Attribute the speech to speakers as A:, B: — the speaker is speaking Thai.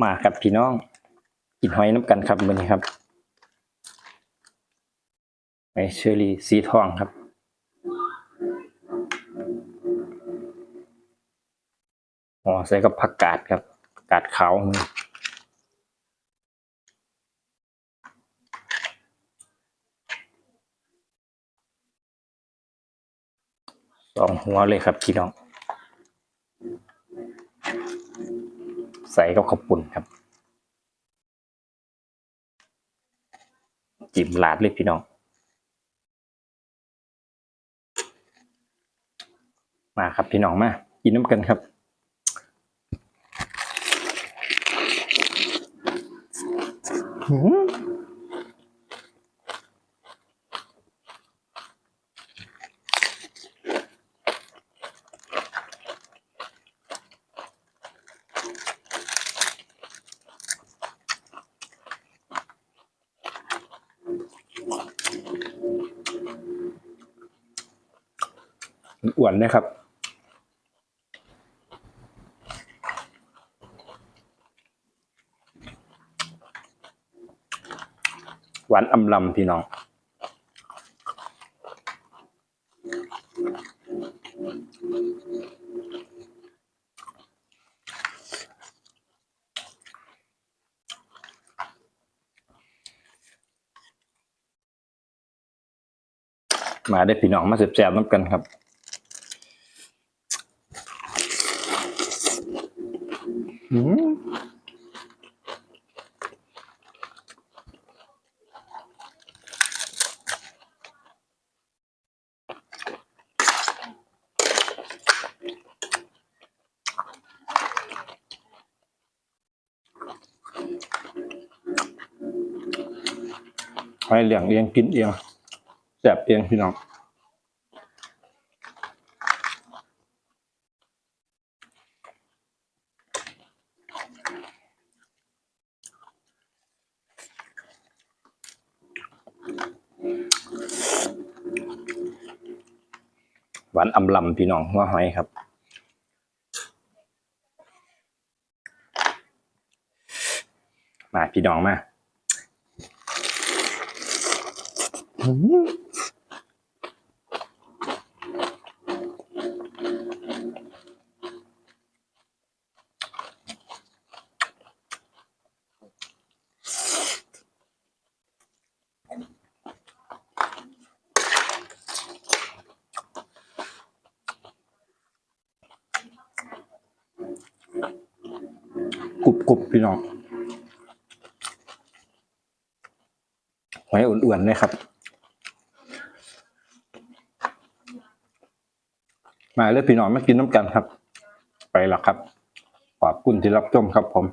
A: มาครับพี่น้องกินหอยน้ำกันครับมื้อนี้ครับไอเชอรี่สีทองครับอ๋อใส่กับผักกาดครับกาดขาวสองหัวเลยครับพี่น้อง ใส่กับข้าวปุ่นครับ จิ้มลาดเลยพี่น้อง มาครับพี่น้องมา กินน้ำกันครับอืม อ้วนนะครับหวานอำลำพี่น้องมาได้พี่น้องมาแซ่บๆน้ำกันครับ อืมให้เลี้ยงเองกินเองแสบเองพี่น้อง หวานอำลำพี่น้องหัวหอยครับ มาพี่น้องมา กรุบกรุบพี่น้องหอยอ้วนๆเลยครับ มาเลยพี่น้องมากินน้ำกันครับ ไปแล้วครับ ขอบคุณที่รับชมครับผม